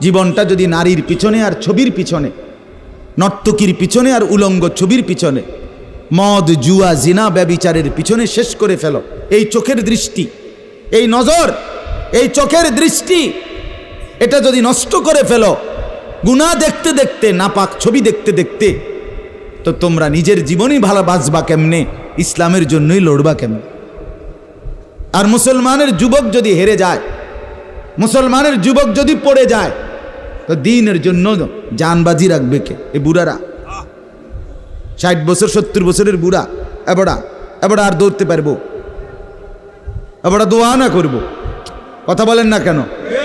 জীবনটা যদি নারীর পিছনে আর ছবির পিছনে, নর্তকীর পিছনে আর উলঙ্গ ছবির পিছনে, মদ, জুয়া, জিনা, ব্যবিচারের পিছনে শেষ করে ফেল। এই চোখের দৃষ্টি, এই নজর, এই চোখের দৃষ্টি, এটা যদি নষ্ট করে ফেল, গুণা দেখতে দেখতে, নাপাক ছবি দেখতে দেখতে, তো তোমরা নিজের জীবনই ভালো বাঁচবা কেমনে? ইসলামের জন্যই লড়বা কেমনে? আর মুসলমানের যুবক যদি হেরে যায়, মুসলমানের যুবক যদি পড়ে যায় তো দিনের জন্য জানবাজি রাখবে কে? এ বুড়ারা। ষাট বছর, সত্তর বছরের বুড়া। এবড়া এবড়া আর দৌড়তে পারব? এবড়া দোয়া না করব? কথা বলেন না কেন?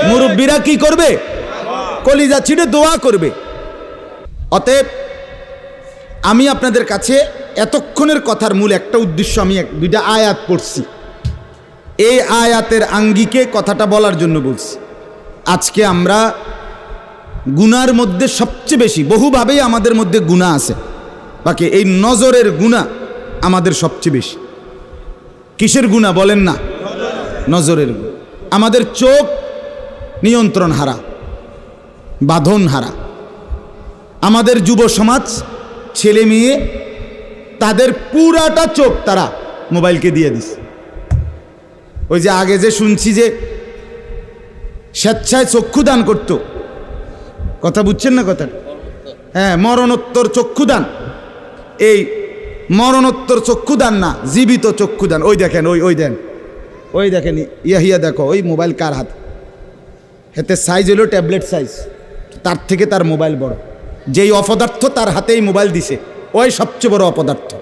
মুরব্বীরা কি করবে? কলিজা ছিঁড়ে দোয়া করবে। অতএব আমি আপনাদের কাছে এতক্ষণের কথার মূল একটা উদ্দেশ্য আমি এক- দুইটা আয়াত পড়ছি। এই আয়াতের আঙ্গিকে কথাটা বলার জন্য বলছি। আজকে আমরা গুনার মধ্যে সবচেয়ে বেশি, বহুভাবেই আমাদের মধ্যে গুণা আছে। বাকি এই নজরের গুণা আমাদের সবচেয়ে বেশি। কিসের গুণা বলেন না? নজরের গুণা আমাদের চোখ নিয়ন্ত্রণ হারা বাঁধন হারা আমাদের যুব সমাজ, ছেলে মেয়ে, তাদের পুরাটা চোখ তারা মোবাইলকে দিয়ে দিছে। ওই যে আগে যে শুনছি যে স্বেচ্ছায় চক্ষুদান করত কথা বুঝছেন না কথা হ্যাঁ মরণোত্তর চক্ষুদান। এই মরণোত্তর চক্ষুদান না, জীবিত চক্ষুদান। ওই দেখেন, ওই ওই দেন। ওই দেখেন ইয়াহিয়া দেখো, ওই মোবাইল কার হাত? হেতে সাইজ হলো ট্যাবলেট সাইজ তার থেকে তার মোবাইল বড়। যেই অপদার্থ তার হাতেই মোবাইল দিছে। ওই সবচেয়ে বড় অপদার্থ।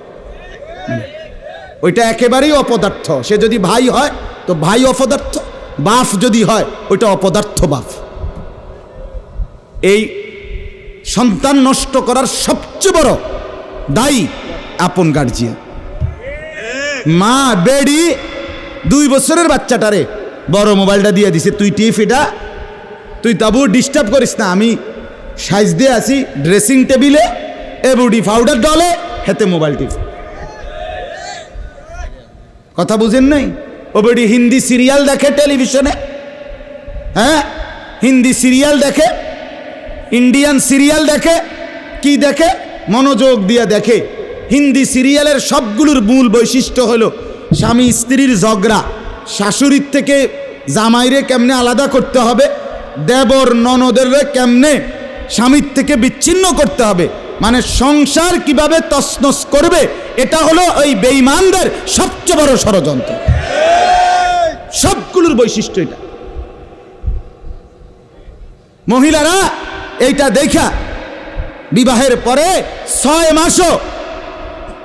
ওইটা একেবারেই অপদার্থ। সে যদি ভাই হয়, তো ভাই অপদার্থ। বাফ যদি হয়, ওইটা অপদার্থ বাফ। এই সন্তান নষ্ট করার সবচেয়ে বড় দায়ী আপন গার্জিয়ান মা, বেডি, দুই বছরের বাচ্চাটারে বড় মোবাইলটা দিয়ে দিছে। তুই টিপ এটা, তুই তাবু ডিস্টার্ব করিস না। আমি সাইজ দিয়ে আসি ড্রেসিং টেবিলে এবুডি পাউডার ডলে হেতে মোবাইল টিপ। কথা বুঝেন নাই? ও বেডি হিন্দি সিরিয়াল দেখে টেলিভিশনে হ্যাঁ? হিন্দি সিরিয়াল দেখে ইন্ডিয়ান সিরিয়াল দেখে, কি দেখে? মনোযোগ দিয়ে দেখে। হিন্দি সিরিয়ালের সবগুলোর মূল বৈশিষ্ট্য হলো স্বামী স্ত্রীর ঝগড়া। শাশুড়ির থেকে জামাইরে কেমনে আলাদা করতে হবে? দেবর ননদের কেমনে স্বামীর থেকে বিচ্ছিন্ন করতে হবে? মানে সংসার কীভাবে তসনস করবে? এটা হলো ওই বেঈমানদের সবচেয়ে বড় ষড়যন্ত্র। সবগুলোর বৈশিষ্ট্য এটা। মহিলারা এইটা দেখা বিবাহের পরে ছয় মাসও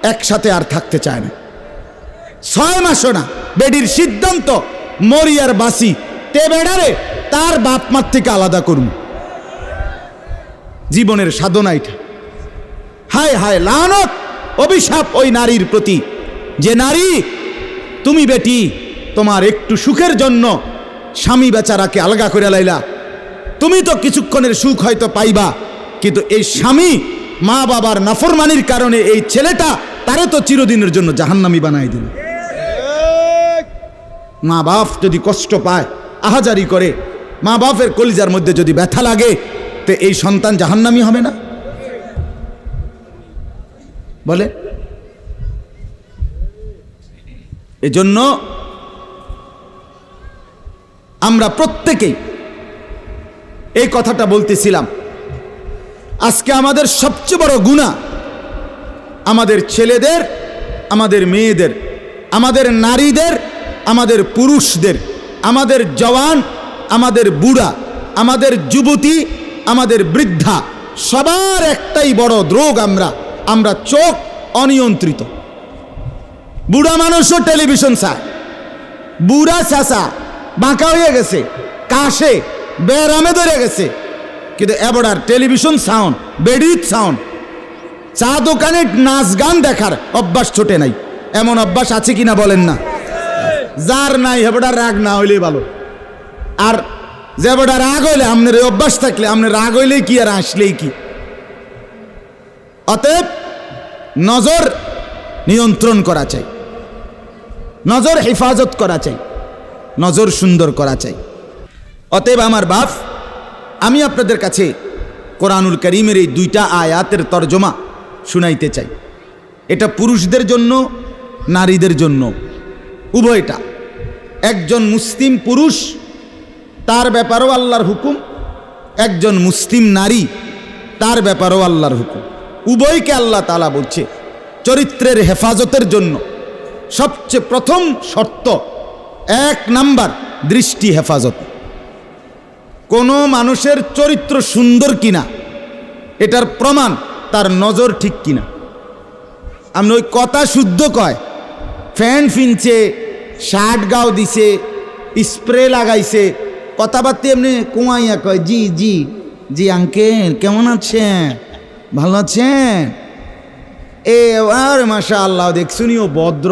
একসাথে আর থাকতে চায় না। ছয় মাসও না, বেডির সিদ্ধান্ত, মরিয়ার বাসি তে বেড়ারে তার বাপ মার থেকে আলাদা করুন। জীবনের সাধনা এটা। হায় হায় লানত, অভিশাপ ওই নারীর প্রতি। যে নারী, তুমি বেটি, তোমার একটু সুখের জন্য স্বামী বেচারাকে আলগা করে লাইলা। তুমি তো কিছুক্ষণের সুখ হয়তো পাইবা, কিন্তু এই স্বামী মা বাবার নাফরমানির কারণে এই ছেলেটা তারে তো চিরদিনের জন্য জাহান্নামি বানাই দিল। মা বাপ যদি কষ্ট পায়, আহাজারি করে, মা বাপের কলিজার মধ্যে যদি ব্যথা লাগে, তো এই সন্তান জাহান্নামি হবে না? বলে? এজন্য আমরা প্রত্যেকেই এই কথাটা বলতেছিলাম। আজকে আমাদের সবচেয়ে বড় গুণা আমাদের ছেলেদের, আমাদের মেয়েদের, আমাদের নারীদের, আমাদের পুরুষদের, আমাদের জওয়ান, আমাদের বুড়া, আমাদের যুবতী, আমাদের বৃদ্ধা, সবার একটাই বড় দ্রোগ আমরা আমরা চোখ অনিয়ন্ত্রিত। বুড়া মানুষও টেলিভিশন চায়। বুড়া চাষা বাঁকা হয়ে গেছে, কাশে বেরামে ধরে গেছে। কিন্তু এবার টেলিভিশন সাউন্ড, বেডিত সাউন্ড, চা দোকানে নাচ গান দেখার অভ্যাস ছোটে নাই। এমন অভ্যাস আছে কিনা বলেন না। যার নাই হেবটা রাগ না হইলেই ভালো। আর যে বেটা রাগ হইলে আপনার এই অভ্যাস থাকলে আপনার রাগ হইলেই কি আর আসলেই কি? অতএব নজর নিয়ন্ত্রণ করা চাই। নজর হেফাজত করা চাই। নজর সুন্দর করা চাই। অতএব আমার বাপ, আমি আপনাদের কাছে কোরআনুল করিমের এই দুইটা আয়াতের তর্জমা শুনাইতে চাই। এটা পুরুষদের জন্য, নারীদের জন্য। উভয়টা। একজন মুসলিম পুরুষ, তার ব্যাপারেও আল্লাহর হুকুম। একজন মুসলিম নারী, তার ব্যাপারেও আল্লাহর হুকুম। উভয়কে আল্লাহ তালা বলছে, চরিত্রের হেফাজতের জন্য। সবচেয়ে প্রথম শর্ত, এক নাম্বার দৃষ্টি হেফাজত। কোনো মানুষের চরিত্র সুন্দর কিনা, এটার প্রমাণ তার নজর ঠিক কিনা। আমি ওই কথা শুদ্ধ কয়, ফ্যান ফিনছে, শার্ট গাও দিছে, স্প্রে লাগাইছে, কথাবার্তা এমনি কুয়াইয়া কয়, জি জি জি, আঙ্কেল, কেমন আছেন? ভালো আছেন? এ আর মাসা আল্লাহ দেখছুনি ও ভদ্র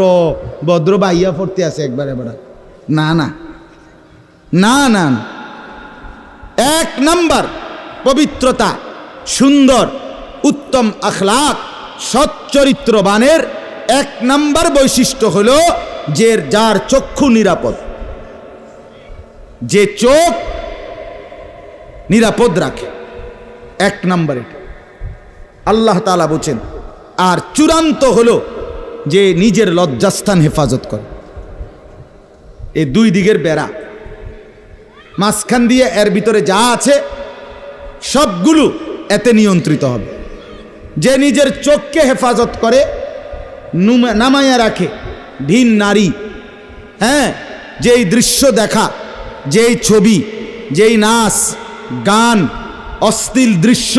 ভদ্র বাইয়া পড়তে আছে একবার এবার না না না না। এক নম্বর, পবিত্রতা, সুন্দর, উত্তম আখলাক সচ্চরিত্রবানের এক নম্বর বৈশিষ্ট্য হল যে যার চক্ষু নিরাপদ। যে চোখ নিরাপদ রাখে। এক নাম্বার আল্লাহ তালা বলছেন, আর চূড়ান্ত হল যে নিজের লজ্জাস্থান হেফাজত করে। এ দুই দিকের বেড়া মাঝখান দিয়ে এর ভিতরে যা আছে, সবগুলো এতে নিয়ন্ত্রিত হবে। যে নিজের চোখকে হেফাজত করে নামাইয়া রাখে, ভিন নারী। হ্যাঁ যেই দৃশ্য দেখা, যেই ছবি, যেই নাচ, গান, অশ্লীল দৃশ্য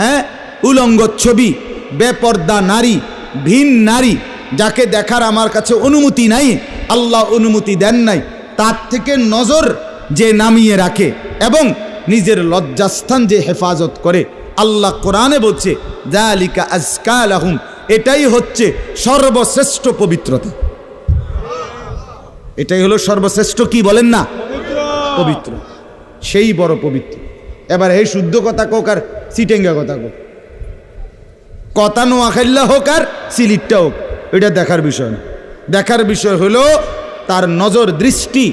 হ্যাঁ উলঙ্গ ছবি, বেপর্দা নারী, ভিন নারী, যাকে দেখার আমার কাছে অনুমতি নাই, আল্লাহ অনুমতি দেন নাই, তার থেকে নজর যে নামিয়ে রাখে এবং নিজের লজ্জাস্থান যে হেফাজত করে। আল্লাহ কোরআনে বলছে জালিকা আজকাল আহুম এটাই হচ্ছে সর্বশ্রেষ্ঠ পবিত্রতা। এটাই হলো সর্বশ্রেষ্ঠ কি বলেন না? পবিত্র। সেই বড় পবিত্র। এবার এই শুদ্ধ কথা কোক আর সিটেঙ্গা কথা কোক। কথা নোয়াখাল্লা হোক আর সিলিটটা হোক এটা দেখার বিষয় না। দেখার বিষয় হলো তার নজর দৃষ্টি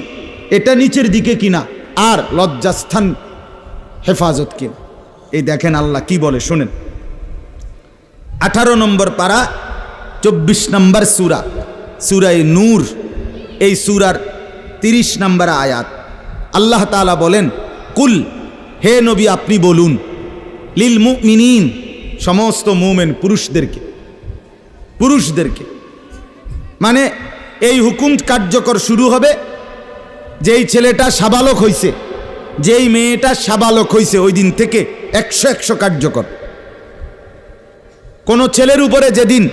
এটা নিচের দিকে কিনা? আর লজ্জাস্থান, হেফাজত কিনা? এই দেখেন আল্লাহ কি বলে, শোনেন। আঠারো নম্বর পারা, চব্বিশ নম্বর সুরা। সুরায় নূর, এই সুরার তিরিশ নম্বর আয়াত। আল্লাহ তাআলা বলেন, কুল, হে নবী, আপনি বলুন, লিল মুমিনিন, সমস্ত মুমেন পুরুষদেরকে পুরুষদেরকে মানে এই হুকুম কার্যকর শুরু হবে যেই ছেলেটা সাবালক হইছে, যেই মেয়েটা সাবালক হইছে, ওই দিন থেকে একশো একশো কার্যকর। কোনো ছেলের উপরে যেদিন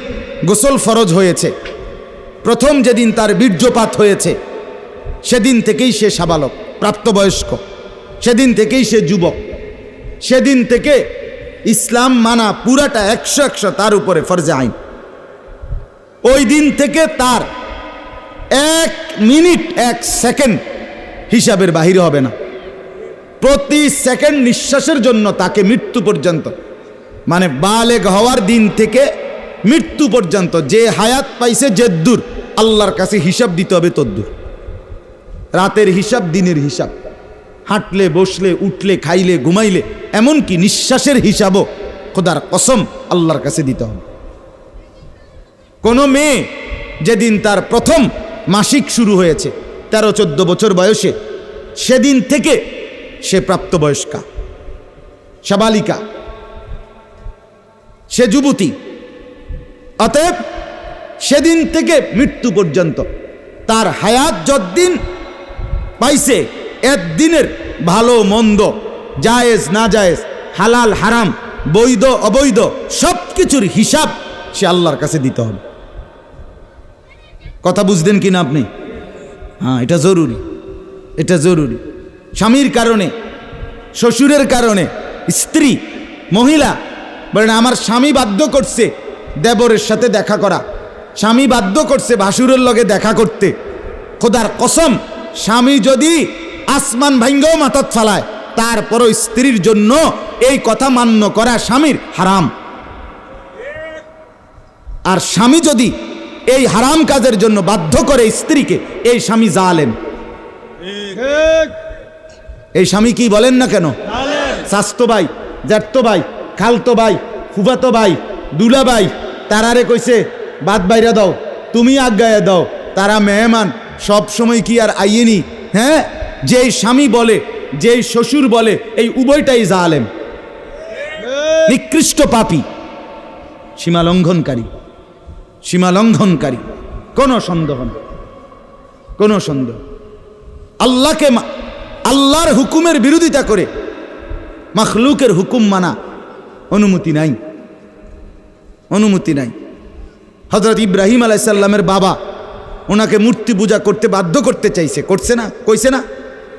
গোসল ফরজ হয়েছে, প্রথম যেদিন তার বীর্যপাত হয়েছে, সেদিন থেকেই সে সাবালক, প্রাপ্তবয়স্ক। সেদিন থেকেই সে যুবক। সেদিন থেকে ইসলাম মানা পুরাটা একশো একশো তার উপরে ফরজে আইন। ওই দিন থেকে তার এক মিনিট, এক সেকেন্ড হিসাবের বাহিরে হবে না। প্রতি সেকেন্ড নিঃশ্বাসের জন্য তাকে মৃত্যু পর্যন্ত মানে বালেগ হওয়ার দিন থেকে মৃত্যু পর্যন্ত, যে হায়াত পাইছে জেদ্দুর আল্লাহর কাছে হিসাব দিতে হবে তদ্দুর রাতের হিসাব, দিনের হিসাব। হাঁটলে, বসলে, উঠলে, খাইলে, ঘুমাইলে, এমনকি নিঃশ্বাসের হিসাবও খোদার কসম আল্লাহর কাছে দিতে হবে। কোনো মেয়ে যেদিন তার প্রথম মাসিক শুরু হয়েছে তেরো, চোদ্দ বছর বয়সে সেদিন থেকে সে প্রাপ্তবয়স্কা। সাবালিকা। সে যুবতী। অতএব সেদিন থেকে মৃত্যু পর্যন্ত তার হায়াত যদ্দিন পাইছে, একদিনের ভালো, মন্দ, জায়েজ না জায়েজ হালাল, হারাম, বৈধ, অবৈধ সব কিছুর হিসাব সে আল্লাহর কাছে দিতে হবে। কথা বুঝলেন কিনা আপনি? হ্যাঁ এটা জরুরি। এটা জরুরি। স্বামীর কারণে, শ্বশুরের কারণে, স্ত্রী, মহিলা, বলেন আমার স্বামী বাধ্য করছে দেবরের সাথে দেখা করা। স্বামী বাধ্য করছে ভাসুরের লগে দেখা করতে। খোদার কসম, স্বামী যদি আসমান ভাঙ্গও মাথাত ফালায়, তারপরও স্ত্রীর জন্য এই কথা মান্য করা স্বামীর হারাম। আর স্বামী যদি এই হারাম কাজের জন্য বাধ্য করে স্ত্রীকে এই স্বামী জালেন এই স্বামী কি বলেন না কেন? স্বাস্থ্য ভাই জ্যাঠতো ভাই খালতো ভাই ফুফাতো ভাই দুলা ভাই তারারে কইছে বাদ বাইরা দাও তুমি আজ্ঞায় দাও তারা মেহমান সব সময় কি আর আইয়েনি? হ্যাঁ? যেই স্বামী বলে যেই শ্বশুর বলে এই উভয়টাই জালেম। নিকৃষ্ট পাপী সীমা লঙ্ঘনকারী। সীমা লঙ্ঘনকারী। কোনো সন্দেহ নেই। কোনো সন্দেহ। আল্লাহকে আল্লাহর হুকুমের বিরোধিতা করে মখলুকের হুকুম মানা অনুমতি নাই। অনুমতি নাই। হজরত ইব্রাহিম আলাইসাল্লামের বাবা ওনাকে মূর্তি পূজা করতে বাধ্য করতে চাইছে। করছে না, কইছে না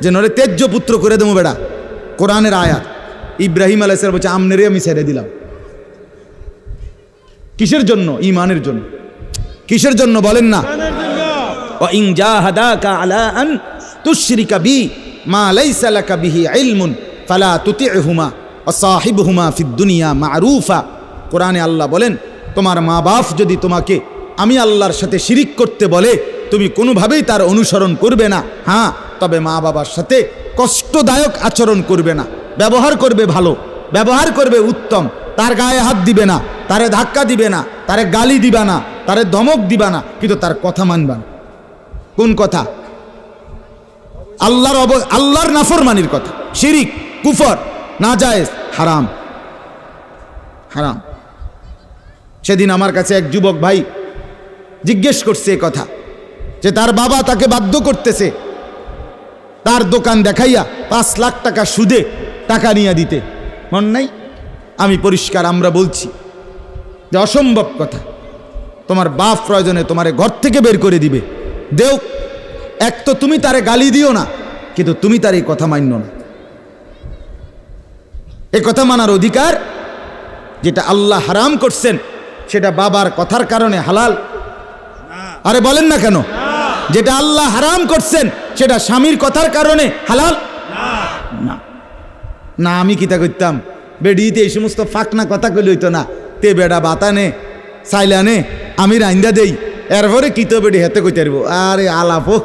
যে, নরে তেজ্য পুত্র করে দেবো বেড়া। কোরআনের আয়াত। ইব্রাহিম আলাইসাল্লাম বলছে, আমনেরে আমি ছেড়ে দিলাম। কিসের জন্য? ইমানের জন্য। কিসের জন্য বলেন না? আলা মা ফালা মারুফা। কোরআনে আল্লাহ বলেন তোমার মা বাপ যদি তোমাকে আমি আল্লাহর সাথে শিরিক করতে বলে তুমি কোনোভাবেই তার অনুসরণ করবে না। হ্যাঁ তবে মা বাবার সাথে কষ্টদায়ক আচরণ করবে না। ব্যবহার করবে ভালো ব্যবহার করবে উত্তম। তার গায়ে হাত দিবে না তারে ধাক্কা দিবে না তারে গালি দিবে না। তারে ধমক দিবা না, কিন্তু তার কথা মানবা না। কোন কথা? আল্লাহর অব আল্লাহর নাফরমানির কথা। শিরিক, কুফর না জায়েজ হারাম। হারাম। সেদিন আমার কাছে এক যুবক ভাই জিজ্ঞেস করছে এ কথা, যে তার বাবা তাকে বাধ্য করতেছে তার দোকান দেখাইয়া পাঁচ লাখ টাকা সুদে টাকা নিয়ে দিতে। মন নাই? আমি পরিষ্কার আমরা বলছি যে অসম্ভব কথা। তোমার বাপ প্রয়োজনে তোমারে ঘর থেকে বের করে দিবে। দেও, এক তো তুমি তারে গালি দিও না, কিন্তু তুমি তার এই কথা মান্য না। এ কথা মানার অধিকার যেটা আল্লাহ হারাম করছেন, সেটা বাবার কথার কারণে হালাল। আরে বলেন না কেন? যেটা আল্লাহ হারাম করছেন, সেটা স্বামীর কথার কারণে হালাল? না। না, আমি কিতা করতাম বেডিতে এই সমস্ত ফাঁকনা কথা কইলে হইতো না। তে বেডা বাতানে, সাইলানে আমি রাইন্দা দেই। এরপরে কিতো বেডি হেতে কইতে পারব, আরে আলাপ ও।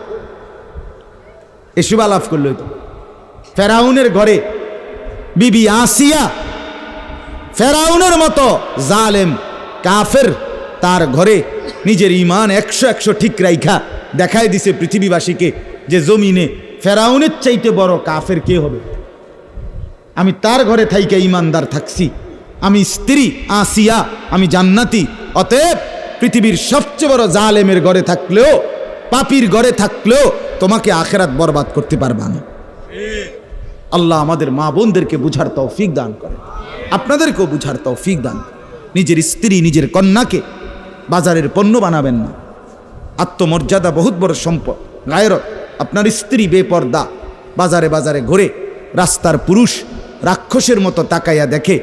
এসব আলাপ করলে ফেরাউনের ঘরে বিবি আসিয়া ফেরাউনের মতো জালেম, কাফের তার ঘরে নিজের ইমান একশো একশো ঠিক রাইখা দেখায় দিছে পৃথিবীবাসীকে যে জমিনে ফেরাউনের চাইতে বড় কাফের কে হবে। আমি তার ঘরে থাইকে ইমানদার থাকছি। আমি স্ত্রী আসিয়া আমি জান্নাতি, অতএব পৃথিবীর সবচেয়ে বড় জালেমের ঘরে থাকলেও, পাপির ঘরে থাকলেও তোমাকে আখেরাত বরবাদ করতে পারবা না। আল্লাহ আমাদের মা বোনদেরকে বুঝার তৌফিক দান করে। আপনাদেরকেও বুঝার তৌফিক দান নিজের স্ত্রী, নিজের কন্যাকে বাজারের পণ্য বানাবেন না। আত্মমর্যাদা বহুত বড় সম্পদ। গায়রত, আপনার স্ত্রী বেপর্দা, বাজারে বাজারে ঘুরে রাস্তার পুরুষ রাক্ষসের মতো তাকাইয়া দেখে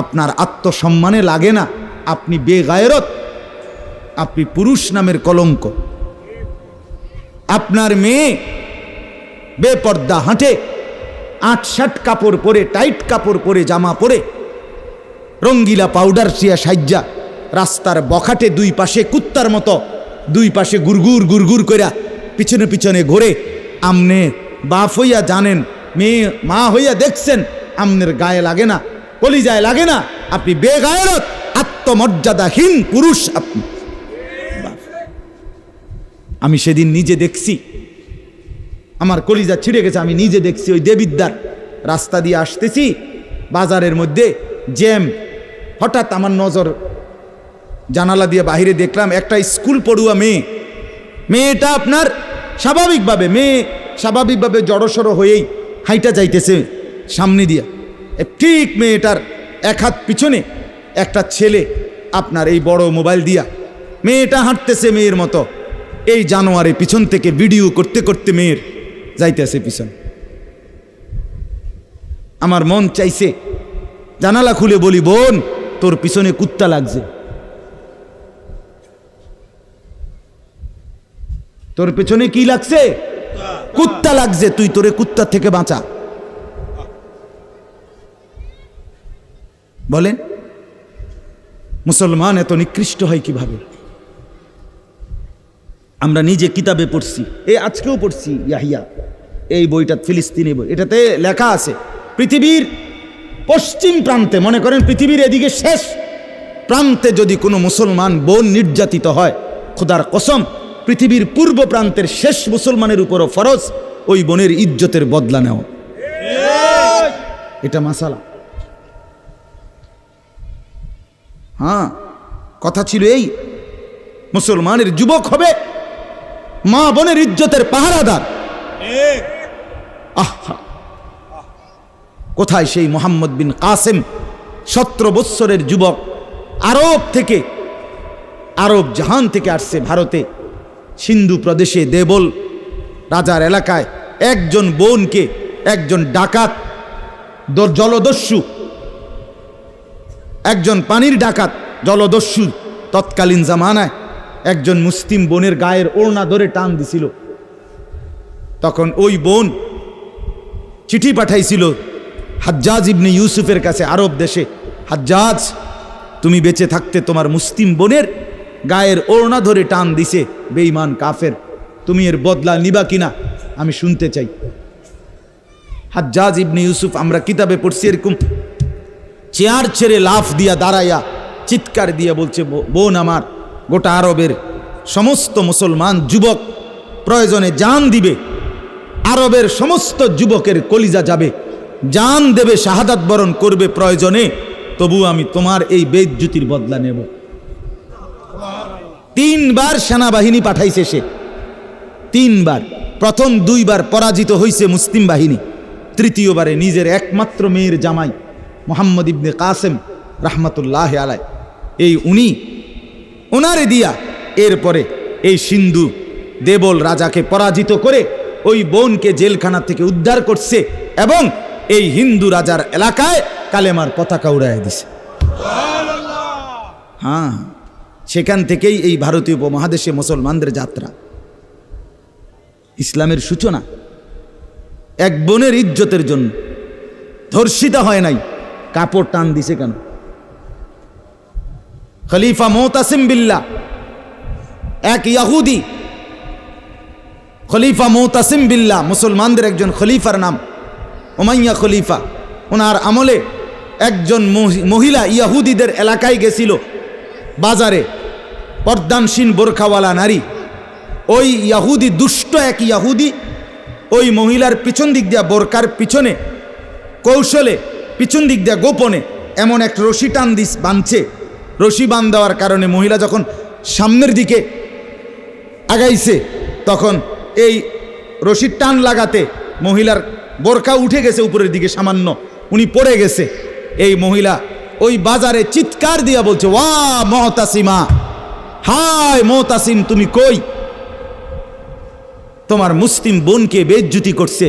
আপনার আত্মসম্মানে লাগে না। আপনি বেগায়রত আপনি পুরুষ নামের কলঙ্ক আপনার মেয়ে বেপর্দা হাঁটে, আট শার্ট কাপড় পরে, টাইট কাপড় পরে, জামা পরে, রঙ্গিলা পাউডার শিয়া সাজ্জা, রাস্তার বখাটে দুই পাশে কুত্তার মতো, দুই পাশে গুরগুর গুরগুর কইরা পিছনে পিছনে ঘোরে, আমনে বাপ হইয়া জানেন, মেয়ে মা হইয়া দেখছেন, আমনের গায়ে লাগে না, কলিজায় লাগে না, আপনি বেগায়রত, আত্মমর্যাদাহীন পুরুষ আপনি। আমি সেদিন নিজে দেখছি। আমার কলিজা ছিঁড়ে গেছে, আমি নিজে দেখছি ওই দেবিদ্যার রাস্তা দিয়ে আসতেছি, বাজারের মধ্যে জ্যাম। হঠাৎ আমার নজর জানালা দিয়ে বাইরে দেখলাম, একটা স্কুল পড়ুয়া মেয়ে। মেয়েটা আপনার স্বাভাবিকভাবে, মেয়ে স্বাভাবিকভাবে জড়সড়ো হয়েই হাইটা যাইতেছে সামনে দিয়া। ঠিক মেয়েটার এক হাত পিছনে একটা ছেলে আপনার এই বড় মোবাইল দিয়া। মেয়েটা হাঁটতেছে মেয়ের মতো। এই জানোয়ারে পিছন থেকে ভিডিও করতে করতে মেয়ের যাইতেছে পিছন। আমার মন চাইছে জানালা খুলে বলি, বোন, তোর পিছনে কুত্তা লাগছে। তোর পেছনে কি লাগছে? কুত্তা লাগছে, তুই তোরে কুত্তা থেকে বাঁচা। বলেন, মুসলমান এত নিকৃষ্ট হয় কীভাবে? আমরা নিজে কিতাবে পড়ছি। এই আজকেও পড়ছি, ইয়াহিয়া। এই বইটা ফিলিস্তিনি বই। এটাতে লেখা আছে, পৃথিবীর পশ্চিম প্রান্তে, মনে করেন পৃথিবীর এদিকে শেষ প্রান্তে যদি কোনো মুসলমান বোন নির্যাতিত হয়, খোদার কসম, পৃথিবীর পূর্ব প্রান্তের শেষ মুসলমানের উপরও ফরজ, ওই বোনের ইজ্জতের বদলা নেওয়া এটা মাসালা। হ্যাঁ কথা ছিল এই, মুসলমানের যুবক হবে মা বোনের ইজ্জতের পাহারাদার। আহা কোথায় সেই মোহাম্মদ বিন কাসেম সতেরো বৎসরের যুবক আরব থেকে আরব জাহান থেকে আসছে ভারতে সিন্ধু প্রদেশে দেবল রাজার এলাকায় একজন বোনকে একজন ডাকাত জলদস্যু একজন পানির ডাকাত জলদস্যু তৎকালীন জামানায় একজন মুসলিম বোনের গায়ের ওড়না ধরে টান দিছিল। তখন ওই বোন চিঠি পাঠাইছিল হাজ্জাজ ইবনে ইউসুফের কাছে আরব দেশে, হাজ্জাজ, তুমি বেঁচে থাকতে তোমার মুসলিম বোনের গায়ের ওড়না ধরে টান দিছে, বেঈমান কাফের। তুমি এর বদলা নিবা কিনা? আমি শুনতে চাই। হাজ্জাজ ইবনে ইউসুফ, আমরা কিতাবে পড়ছি এরকম চেয়ার ছেড়ে লাফ দিয়া দাঁড়াইয়া চিৎকার দিয়ে বলছে, "বো- বোন আমার গোটা আরবের সমস্ত মুসলমান যুবক প্রয়োজনে জান দিবে। আরবের সমস্ত যুবকের কলিজা যাবে। জান দেবে, শাহাদাত বরণ করবে প্রয়োজনে। তবু আমি তোমার এই বেজ্জুতির বদলা নেব। তিনবার সেনাবাহিনী পাঠাইছে সে। তিনবার। প্রথম দুইবার পরাজিত হয়েছে মুসলিম বাহিনী। তৃতীয়বারে নিজের একমাত্র মেয়ের জামাই মোহাম্মদ ইবনে কাসেম রাহমাতুল্লাহ আলাই এই উনি ওনারে দিয়া এরপরে এই সিন্ধু দেবল রাজাকে পরাজিত করে ওই বোনকে জেলখানা থেকে উদ্ধার করছে এবং এই হিন্দু রাজার এলাকায় কালেমার পতাকা উড়াই দিছে। হ্যাঁ সেখান থেকেই এই ভারতীয় উপমহাদেশে মুসলমানদের যাত্রা। ইসলামের সূচনা এক বোনের ইজ্জতের জন্য ধর্ষিতা হয় নাই, কাপড় টান দিছে কেন? খলিফা মোতাসিম বিল্লা এক ইয়াহুদি। খলিফা মোতাসিম বিল্লা মুসলমানদের একজন খলিফার নাম ওমাইয়া খলিফা। ওনার আমলে একজন মহি- মহিলা ইয়াহুদিদের এলাকায় গেছিল, বাজারে, পর্দানসীন বোরখাওয়ালা নারী। ওই ইয়াহুদি দুষ্ট এক ইয়াহুদি, ওই মহিলার পিছন দিক দিয়া বোরকার পিছনে কৌশলে, পিছন দিক দিয়া গোপনে এমন এক রশি টান দিস বাঁধছে। রশি বান দেওয়ার কারণে মহিলা যখন সামনের দিকে আগাইছে, তখন এই রশির টান লাগাতে মহিলার বোরকা উঠে গেছে উপরের দিকে সামান্য, উনি পড়ে গেছে। এই মহিলা ওই বাজারে চিৎকার দিয়া বলছে, ওয়া মহতাসিমা, হায় মহতাসিম, তুমি কই? তোমার মুসলিম বোনকে বেজ্জুতি করছে।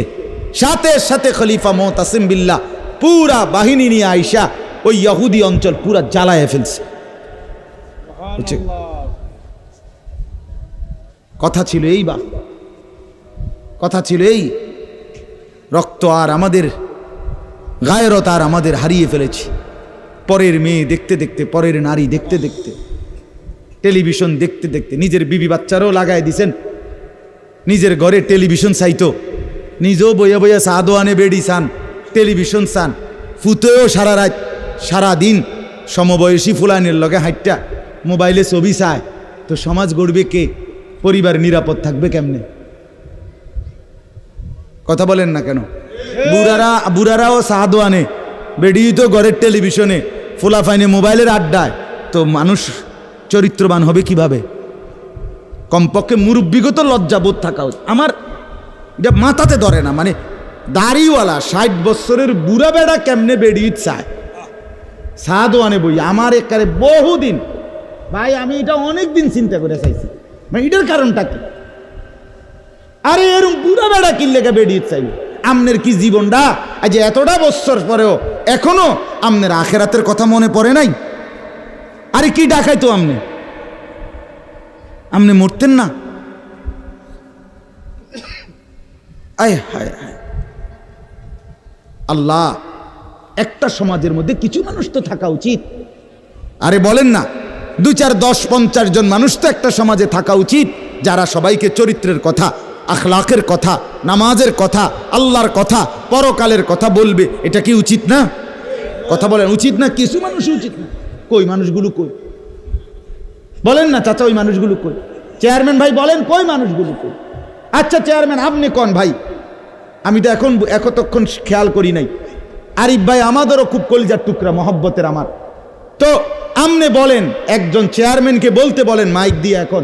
সাথে সাথে খলিফা মোহতাসিম বিল্লা পুরা বাহিনী নিয়ে আইসা ওই ইয়াহুদি অঞ্চল পুরা জ্বালায় ফেলছে? কথা ছিল এই বা। কথা ছিল এই। রক্ত আর আমাদের, গায়রত আর আমাদের হারিয়ে ফেলেছি। পরের মেয়ে দেখতে দেখতে, পরের নারী দেখতে দেখতে। টেলিভিশন দেখতে দেখতে, নিজের বিবি বাচ্চারও লাগায় দিছেন। নিজের ঘরে টেলিভিশন চাইতো নিজেও বইয়া বইয়া সাদো আনে বেড়ি চান টেলিভিশন চান ফুতেও সারা রাত, সারা দিন সমবয়সী ফুলানের লগে হাইটটা মোবাইলে ছবি চায়, তো সমাজ গড়বে কে? পরিবার নিরাপদ থাকবে কেমনে? কথা বলেন না কেন? বুড়ারা, বুড়ারাও সাহাদো আনে। বেডিয়ে তো ঘরের টেলিভিশনে ফুলাফাইনে মোবাইলের আড্ডায়। তো মানুষ চরিত্রবান হবে কীভাবে? কমপক্ষে মুরব্বিগত লজ্জাবোধ থাকা আমার এটা মাথাতে ধরে না মানে দাড়িওয়ালা ষাট বছরের বুড়া বেড়া কেমনে বেরিয়ে চায়? সাদও আনে বই। আমার একারে বহুদিন ভাই, আমি এটা অনেক দিন চিন্তা করে চাইছি। মানে এটার কারণটা কি? আরে, এরম বুড়া বেড়া কিনলেকে বেরিয়ে চাইবে? আমনের কি জীবনটা? আজ এতটা বছর পরেও এখনও আমনের আখেরাতের কথা মনে পড়ে নাই? আরে, কি ডাকাই তো আমনে? আমনে মরতেন না? আল্লাহ, একটা সমাজের মধ্যে কিছু মানুষ তো থাকা উচিত। আরে, বলেন না। দু চার দশ পঞ্চাশ জন মানুষ তো একটা সমাজে থাকা উচিত, যারা সবাইকে চরিত্রের কথা আখলাকের কথা, নামাজের কথা, আল্লাহর কথা, পরকালের কথা বলবে। এটা কি উচিত না? কথা বলেন, উচিত না? কিছু মানুষ উচিত না। কই মানুষগুলো কই? বলেন না চাচা, ওই মানুষগুলো কই? চেয়ারম্যান ভাই বলেন, কই মানুষগুলো কই? আচ্ছা চেয়ারম্যান, আপনি কোন ভাই? আমি তো এখন একতক্ষণ খেয়াল করি নাই। আরিফ ভাই, আমাদেরও খুব কলিজার টুকরা, মহব্বতের আমার। তো আমনে বলেন, একজন চেয়ারম্যানকে বলতে বলেন, মাইক দিয়ে এখন,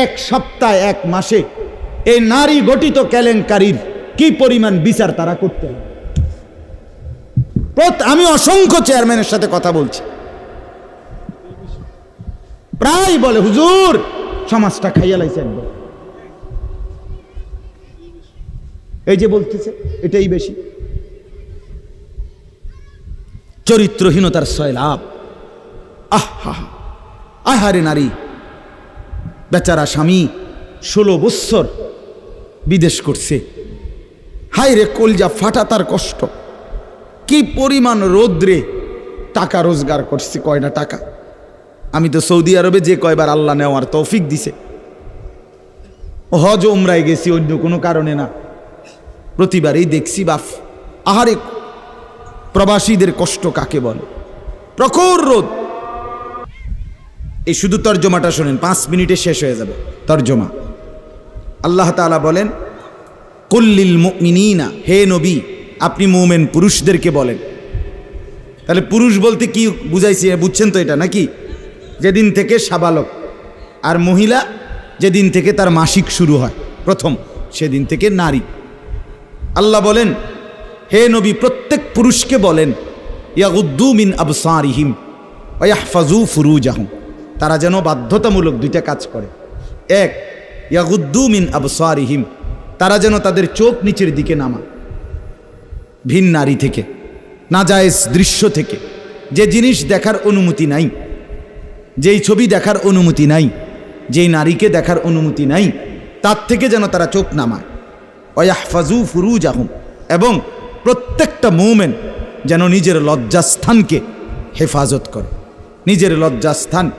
এক সপ্তাহ, এক মাসে, এই নারী গঠিত কেলেঙ্কারির কি পরিমাণ বিচার তারা করতে আমি অসংখ্য চেয়ারম্যানের সাথে কথা বলছি। প্রায় বলে, হুজুর, সমাজটা খাইয়া লাইছে একদম এই যে বলতেছে, এটাই বেশি। চরিত্রহীনতার লাভ আহা, আহারে নারী। বেচারা স্বামী ষোলো বৎসর বিদেশ করছে। হায় রে কলজা ফাটা তার কষ্ট। কি পরিমাণ রোদ্রে টাকা রোজগার করছে কয়টা টাকা? আমি তো সৌদি আরবে যে কয়বার আল্লাহ নেওয়ার তৌফিক দিছে। হজ উমরায় গেছি, অন্য কোনো কারণে না। প্রতিবারেই দেখছি, বাফ, আহারে প্রবাসীদের কষ্ট কাকে বলে? প্রখর রোদ। এই শুধু তর্জমাটা শোনেন, পাঁচ মিনিটে শেষ হয়ে যাবে তর্জমা। আল্লাহ তাআলা বলেন কুল্লিল মুমিনিনা হে নবী, আপনি মুমেন পুরুষদেরকে বলেন। তাহলে পুরুষ বলতে কি বুঝাইছি? বুঝছেন তো এটা নাকি? যেদিন থেকে সাবালক, আর মহিলা যেদিন থেকে তার মাসিক শুরু হয়, প্রথম, সেদিন থেকে নারী। আল্লাহ বলেন, হে নবী, প্রত্যেক পুরুষকে বলেন, ইয়াগুদ্দু মিন আবসারিহিম ওয়াহফাজু ফুরুজাহুম। তারা যেন বাধ্যতামূলক দুইটা কাজ করে। এক, ইয়াগুদ্দু মিন আবসারিহিম, তারা যেন তাদের চোখ নিচের দিকে নামা ভিন নারী থেকে না নাজায়েজ দৃশ্য থেকে, যে জিনিস দেখার অনুমতি নাই, যেই ছবি দেখার অনুমতি নাই, যেই নারীকে দেখার অনুমতি নাই, তার থেকে যেন তারা চোখ নামায়। অয়াহফাজু ফুরুজ আহম এবং প্রত্যেকটা মৌমেন যেন নিজের লজ্জাস্থানকে হেফাজত করে। নিজের লজ্জাস্থান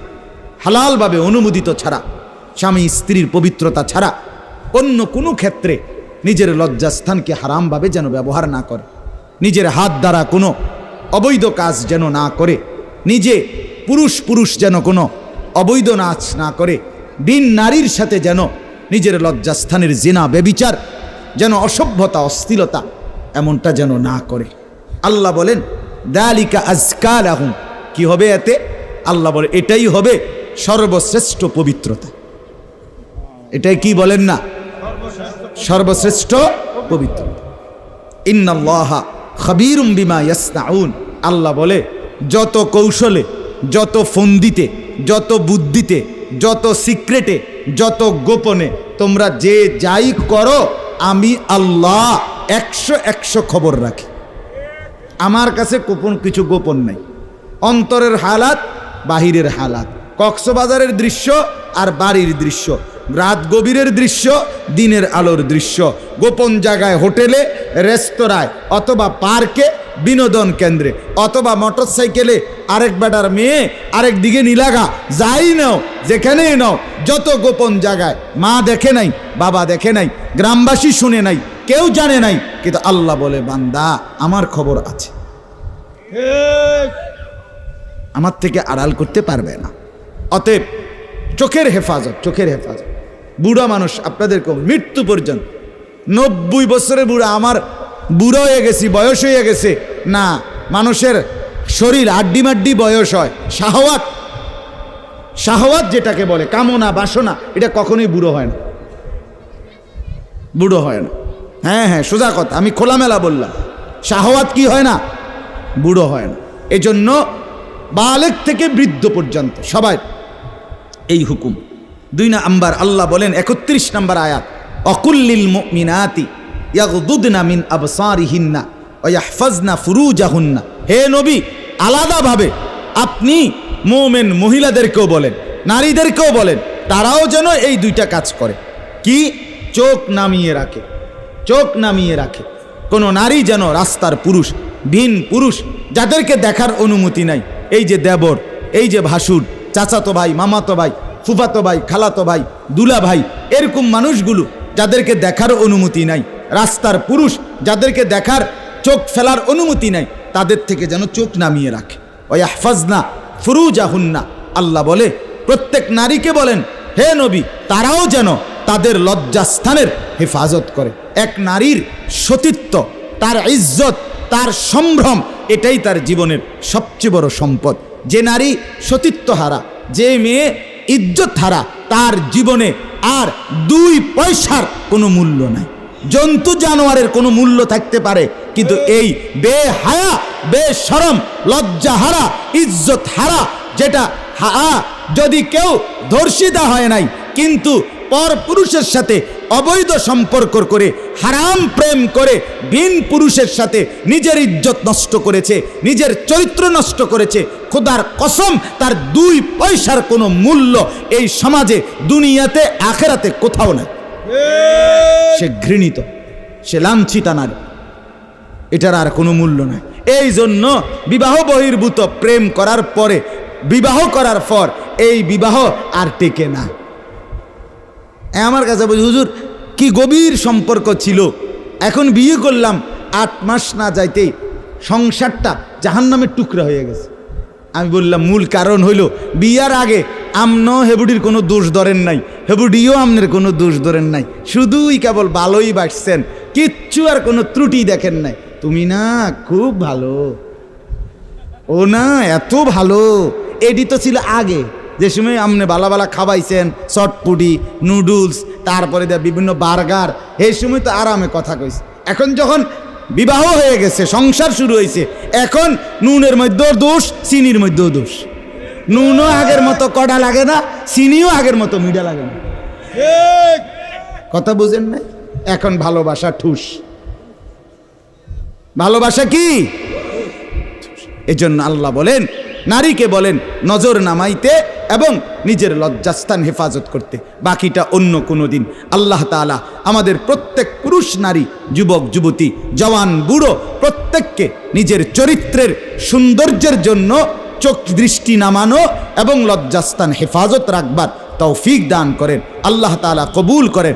হালালভাবে অনুমোদিত ছাড়া, স্বামী স্ত্রীর পবিত্রতা ছাড়া অন্য কোনো ক্ষেত্রে নিজের লজ্জাস্থানকে হারামভাবে যেন ব্যবহার না করে। নিজের হাত দ্বারা কোনো অবৈধ কাজ যেন না করে, নিজে পুরুষ পুরুষ যেন কোনো অবৈধ নাচ না করে, দিন নারীর সাথে যেন নিজের লজ্জাস্থানের জেনা বেবিচার, যেন অসভ্যতা অস্থিরতা এমনটা যেন না করে। আল্লাহ বলেন, দালিকা আজকাল আহুম কি হবে এতে? আল্লাহ বলে, এটাই হবে সর্বশ্রেষ্ঠ পবিত্রতা। এটাই কি বলেন না? সর্বশ্রেষ্ঠ পবিত্রতা। ইন্নাল্লাহা খাবীরুম বিমা ইয়াসনাউন। আল্লাহ বলে, যত কৌশলে, যত ফন্দিতে, যত বুদ্ধিতে, যত সিক্রেটে, যত গোপনে তোমরা যে যাই করো, আমি আল্লাহ একশো একশো খবর রাখি। আমার কাছে গোপন কিছু গোপন নাই। অন্তরের হালাত, বাহিরের হালাত। কক্সবাজারের দৃশ্য আর বাড়ির দৃশ্য। রাত গভীরের দৃশ্য দিনের আলোর দৃশ্য। গোপন জায়গায় হোটেলে রেস্তোরাঁয় অথবা পার্কে বিনোদন কেন্দ্রে। অথবা মোটরসাইকেলে আরেক বেটার মেয়ে আরেক দিকে নিলাগা। যাই নাও যেখানেই নাও যত গোপন জায়গায়। মা দেখে নাই বাবা দেখে নাই গ্রামবাসী শুনে নাই কেউ জানে নাই কিন্তু আল্লাহ বলে বান্দা আমার খবর আছে। আমার থেকে আড়াল করতে পারবে না। অতএব চোখের হেফাজত চোখের হেফাজত। বুড়া মানুষ আপনাদেরকে মৃত্যু পর্যন্ত। নব্বই বছরের বুড়া, আমার বুড়ো হয়ে গেছি, বয়স হয়ে গেছে। না, মানুষের শরীর আড্ডি মাড্ডি বয়স হয়। শাহওয়াত শাহওয়াত যেটাকে বলে, কামনা, বাসনা, এটা কখনোই বুড়ো হয় না। বুড়ো হয় না। হ্যাঁ হ্যাঁ সোজা কথা, আমি খোলামেলা বললাম। শাহওয়াত কি হয় না? বুড়ো হয় না। এজন্য বালেক থেকে বৃদ্ধ পর্যন্ত সবাই এই হুকুম। দুই নাম্বার, আল্লাহ বলেন একত্রিশ নাম্বার আয়াত, অকুল্লিল মিনাতি ইয়াগদুদনা মিন আবসারিহিন্না ওয়া ইয়াহফাজনা ফুরুজাহুন্না। হে নবী, আলাদাভাবে আপনি মোমেন মহিলাদেরকেও বলেন, নারীদেরকেও বলেন, তারাও যেন এই দুইটা কাজ করে। কি? চোখ নামিয়ে রাখে, চোখ নামিয়ে রাখে। কোনো নারী যেন রাস্তার পুরুষ, ভিন পুরুষ, যাদেরকে দেখার অনুমতি নাই, এই যে দেবর, এই যে ভাসুর চাচাতো ভাই, মামাতো ভাই, ফুফাতো ভাই, খালাতো ভাই, দুলা ভাই, এরকম মানুষগুলো যাদেরকে দেখার অনুমতি নাই। রাস্তার পুরুষ যাদেরকে দেখার চোখ ফেলার অনুমতি নাই, তাদের থেকে যেন চোখ নামিয়ে রাখে। ওই আহফাজনা ফুরুজাহুন্না, আল্লাহ বলে, প্রত্যেক নারীকে বলেন, হে নবী, তারাও যেন তাদের লজ্জাস্থানের হেফাজত করে। এক নারীর সতীত্ব, তার ইজ্জত, তার সম্ভ্রম, এটাই তার জীবনের সবচেয়ে বড় সম্পদ। যে নারী সতীত্ব হারা যে মেয়ে ইজ্জত হারা তার জীবনে আর দুই পয়সার কোনো মূল্য নাই। জন্তু জানোয়ারের কোনো মূল্য থাকতে পারে, কিন্তু এই বেহায়া, বেশরম লজ্জা হারা ইজ্জত হারা যেটা হা যদি কেউ ধর্ষিতা হয় নাই, কিন্তু পর পুরুষের সাথে অবৈধ সম্পর্ক করে হারাম প্রেম করে ভিন পুরুষের সাথে নিজের ইজ্জত নষ্ট করেছে নিজের চরিত্র নষ্ট করেছে খোদার কসম তার দুই পয়সার কোনো মূল্য এই সমাজে দুনিয়াতে আখেরাতে কোথাও নাই। সে ঘৃণিত সে লাঞ্ছিতা নারী এটার আর কোনো মূল্য নাই। এই জন্য বিবাহ বহির্ভূত প্রেম করার পরে বিবাহ করার পর এই বিবাহ আর টেকে না। আমার কাছে বলি হুজুর, কি গভীর সম্পর্ক ছিল। এখন বিয়ে করলাম, আট মাস না যাইতেই সংসারটা জাহান্নামের টুকরা হয়ে গেছে। আমি বললাম, মূল কারণ হইল, বিয়ার আগে আমন হেবুডির কোনো দোষ ধরেন নাই, হেবুডিও আমনের কোনো দোষ ধরেন নাই। শুধুই কেবল ভালোই বাসছেন, কিচ্ছু আর কোনো ত্রুটি দেখেন নাই। তুমি না খুব ভালো। ও না, এত ভালো। এডি তো ছিল আগে। যে সময় আপনি বালা বালা খাওয়াইছেন চটপুটি নুডলস তারপরে দেয়া বিভিন্ন বার্গার এই সময় তো আরামে কথা কইছে। এখন যখন বিবাহ হয়ে গেছে সংসার শুরু হয়েছে এখন নুনের মধ্যেও দোষ চিনির মধ্যেও দোষ। নুনও আগের মতো কড়া লাগে না চিনিও আগের মতো মিডা লাগে না। কথা বুঝেন না এখন ভালোবাসা ঠুস। ভালোবাসা কি? এজন্য আল্লাহ বলেন নারীকে বলেন নজর নামাইতে এবং নিজের লজ্জাস্থান হেফাজত করতে। বাকিটা অন্য কোনো দিন। আল্লাহ তাআলা আমাদের প্রত্যেক পুরুষ নারী, যুবক, যুবতী, জওয়ান, বুড়ো প্রত্যেককে নিজের চরিত্রের সৌন্দর্যের জন্য চোখ দৃষ্টি নামানো এবং লজ্জাস্থান হেফাজত রাখবার তৌফিক দান করেন। আল্লাহ তাআলা কবুল করেন।